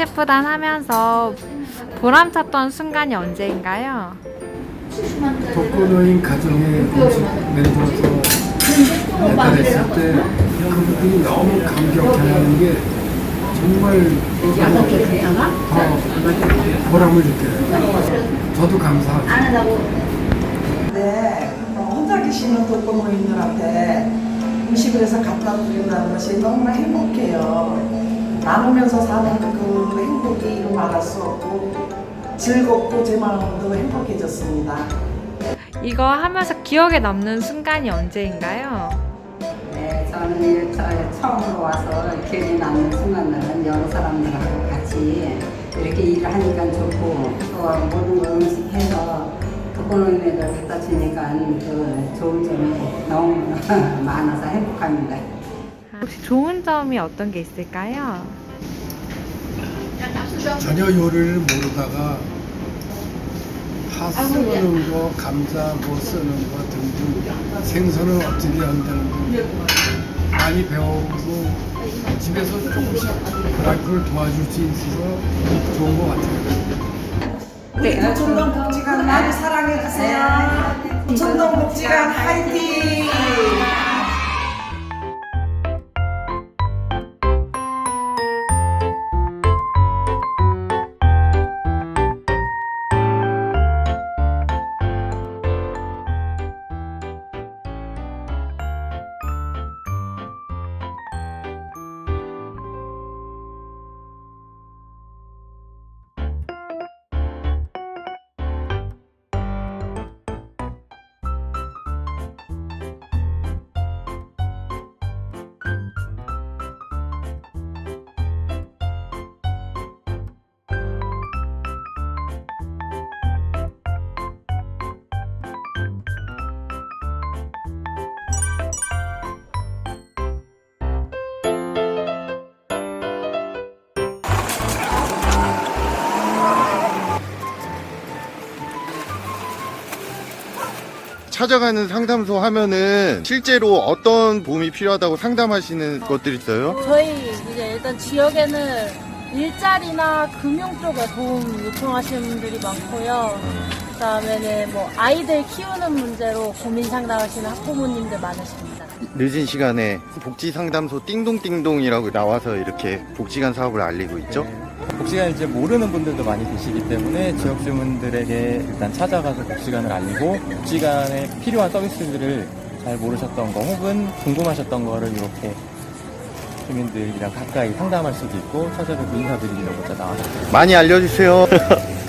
셰프단 하면서 보람 찼던 순간이 언제인가요? 독거노인 가정의 음식 만들어서 배달했을 때 그분들이 너무 감격해하는 게 정말 더 보람을 느껴요. 저도 감사하죠. 네, 어, 혼자 계시는 독거노인들한테 음식을 해서 갖다 드린다는 것이 너무나 행복해요. 나누면서 사는 그 행복이 이루 말할 수 없고 즐겁고 제 마음도 행복해졌습니다. 이거 하면서 기억에 남는 순간이 언제인가요? 네, 저는 일터에 처음으로 와서 기억에 남는 순간들은 여러 사람들하고 같이 이렇게 일을 하니까 좋고 또 모든 걸 음식해서 독거노인에게 갖다 주니까 그 좋은 점이 너무 많아서 행복합니다. 혹시 좋은 점이 어떤 게 있을까요? 전혀 요리를 모르다가 파 쓰는 거, 감자 뭐 쓰는 거 등등 생선을 어떻게 한다는 거 많이 배워보고 집에서 조금씩 그걸 도와줄 수 있어서 좋은 것 같아요. 네. 부천동복지관 많이 사랑해주세요. 부천동복지관 화이팅! 찾아가는 상담소 하면은 실제로 어떤 도움이 필요하다고 상담하시는 것들이 있어요? 저희 이제 일단 지역에는 일자리나 금융 쪽에 도움 요청하시는 분들이 많고요. 그다음에는 뭐 아이들 키우는 문제로 고민 상담하시는 학부모님들 많으십니다. 늦은 시간에 복지 상담소 띵동띵동이라고 나와서 이렇게 복지관 사업을 알리고 있죠. 복지관 이제 모르는 분들도 많이 계시기 때문에 지역 주민들에게 일단 찾아가서 복지관을 알리고 복지관에 필요한 서비스들을 잘 모르셨던 거 혹은 궁금하셨던 거를 이렇게 주민들이랑 가까이 상담할 수도 있고 찾아뵙고 인사드리려고 나와서 많이 알려주세요.